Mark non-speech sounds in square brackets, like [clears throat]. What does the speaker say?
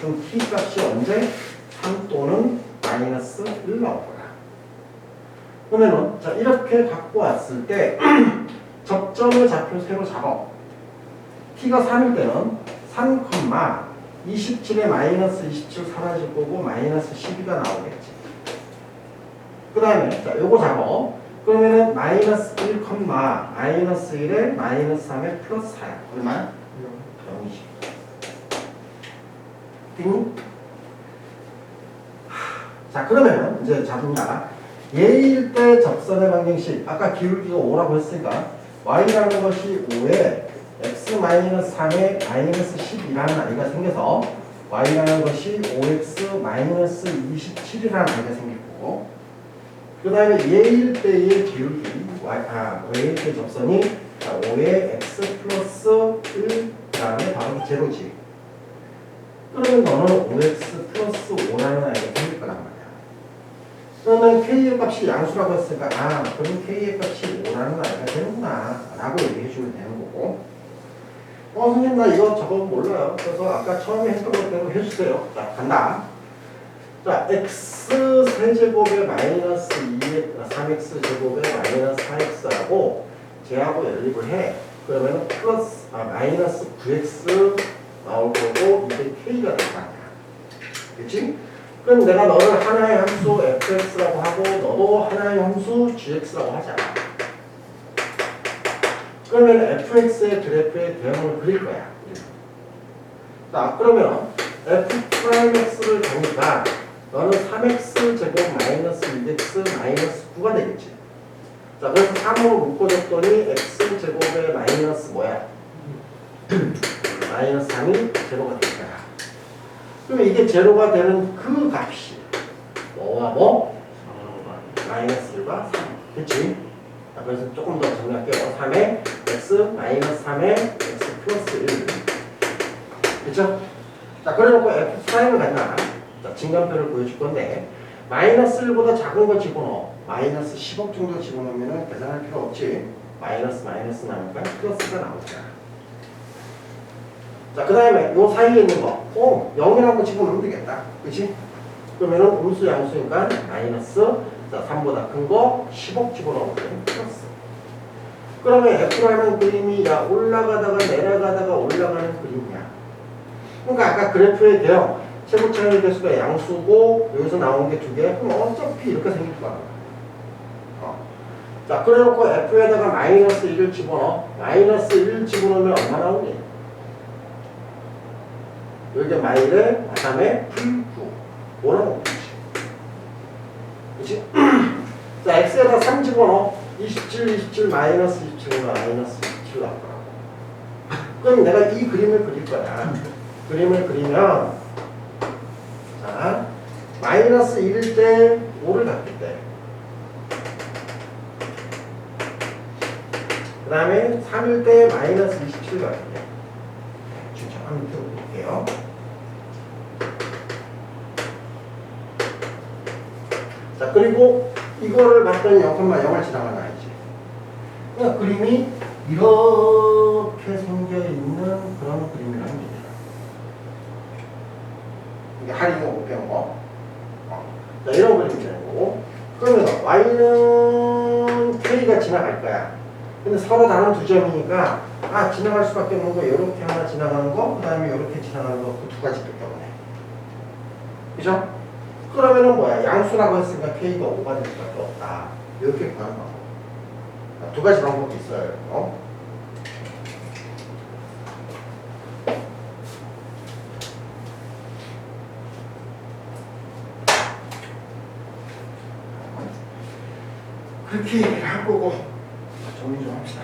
그럼 t 값이 언제 3 또는 마이너스 1 나올 거야. 그러면은 자 이렇게 갖고 왔을 때 [clears throat] 접점을 좌표 세로 잡아. t가 3일 때는 3, 27에 마이너스 27 사라질 거고 마이너스 12가 나오겠지. 그 다음에 자 요거 잡아. 그러면은 마이너스 1, 마이너스 1에 마이너스 3에 플러스 4야. 얼마? 0이지. 됐니? 자 그러면 이제 잡는다. 예일 때 접선의 방정식 아까 기울기가 5라고 했으니까 y라는 것이 5에 x 마이너스 3에 마이너스 10이라는 아이가 생겨서 y라는 것이 5x 마이너스 27이라는 아이가 생겼고 그 다음에 예일 때의 기울기 y, 아, 예일 때 접선이 5에 x 플러스 1 다음에 바로 제로지 그러면 너는 5x 플러스 5라는 아이가 생길 거란 말이야. 그러면 k의 값이 양수라고 했으니까 아 그럼 k의 값이 5라는 아이가 되는구나 라고 얘기해 주면 되는 거고. 어 선생님 나 이거 저거 몰라요. 그래서 아까 처음에 했던 것대로 해주세요. 자 간다 자 x 세제곱에 마이너스 2 3x 제곱에 마이너스 4x하고 제하고 연립을 해. 그러면 플러스 아 마이너스 9x 나올 거고 이게 k가 될 거 아니야 그치? 그럼 내가 너를 하나의 함수 fx라고 하고 너도 하나의 함수 gx라고 하자. 그러면 fx의 그래프의 대응을 그릴 거야. 자, 그러면 f'x를 보니까 너는 3x 제곱 마이너스 2x 마이너스 9가 되겠지. 자, 그래서 3으로 묶어줬더니 x 제곱에 마이너스 뭐야? 마이너스 3이 제로가 될 거야. 그럼 이게 제로가 되는 그 값이 뭐와 뭐? 마이너스 1과 3. 그치? 자, 그래서 조금 더 정리할게요. 3에 x 마이너스 3에 x 플러스 1. 그쵸? 자, 그래놓고 f 프라임을 간다. 자, 진간표를 보여줄 건데 마이너스 1보다 작은 거 집어넣어. 마이너스 10억 정도 집어넣으면 계산할 필요 없지. 마이너스 마이너스 나니까 플러스가 나오잖아. 자, 그 다음에 요 사이에 있는 거, 어, 0이라고 집어넣으면 되겠다. 그치? 그러면은 음수 양수니까 마이너스, 자, 3보다 큰 거 10억 집어넣으면 플러스. 그러면 F라는 그림이 야, 올라가다가 내려가다가 올라가는 그림이야. 그러니까 아까 그래프의 대형, 최고 차이 개수가 양수고, 여기서 나온 게 두 개, 그럼 어차피 이렇게 생길 거야. 어. 자, 그래 놓고 F에다가 마이너스 1을 집어넣어. 마이너스 1을 집어넣으면 얼마 나오니? 여기 마일에 다음에 풀구 뭐라고 그러지 그치? 자 x에다 3 집어넣어 27, 27 마이너스 27과 마이너스 27 나올 거라고 그럼 내가 이 그림을 그릴 거야 그림을 그리면 자 마이너스 1일 때 5를 갖을 때그 다음에 3일 때 마이너스 27을 갖을 때 진짜 한번 들어 볼게요. 자 그리고 이거를 봤더니 0,0을 지나가는 아이지. 그러니까 그림이 이렇게 생겨 있는 그런 그림이라는 얘기야. 이게 할인이 못 배운 거. 어. 자 이런 그림이 되는 거고. 그러면 y는 k가 지나갈 거야. 근데 서로 다른 두 점이니까 아 지나갈 수밖에 없는 거 이렇게 하나 지나가는 거, 그 다음에 이렇게 지나가는 거 그 두 가지 때문에. 그죠? 그러면은 뭐야? 양수라고 했으니까 k가 5가 될 수밖에 없다. 이렇게 구하는 방법. 아, 두 가지 방법이 있어요. 어? 그렇게 얘기를 할 거고 정리 좀 합시다.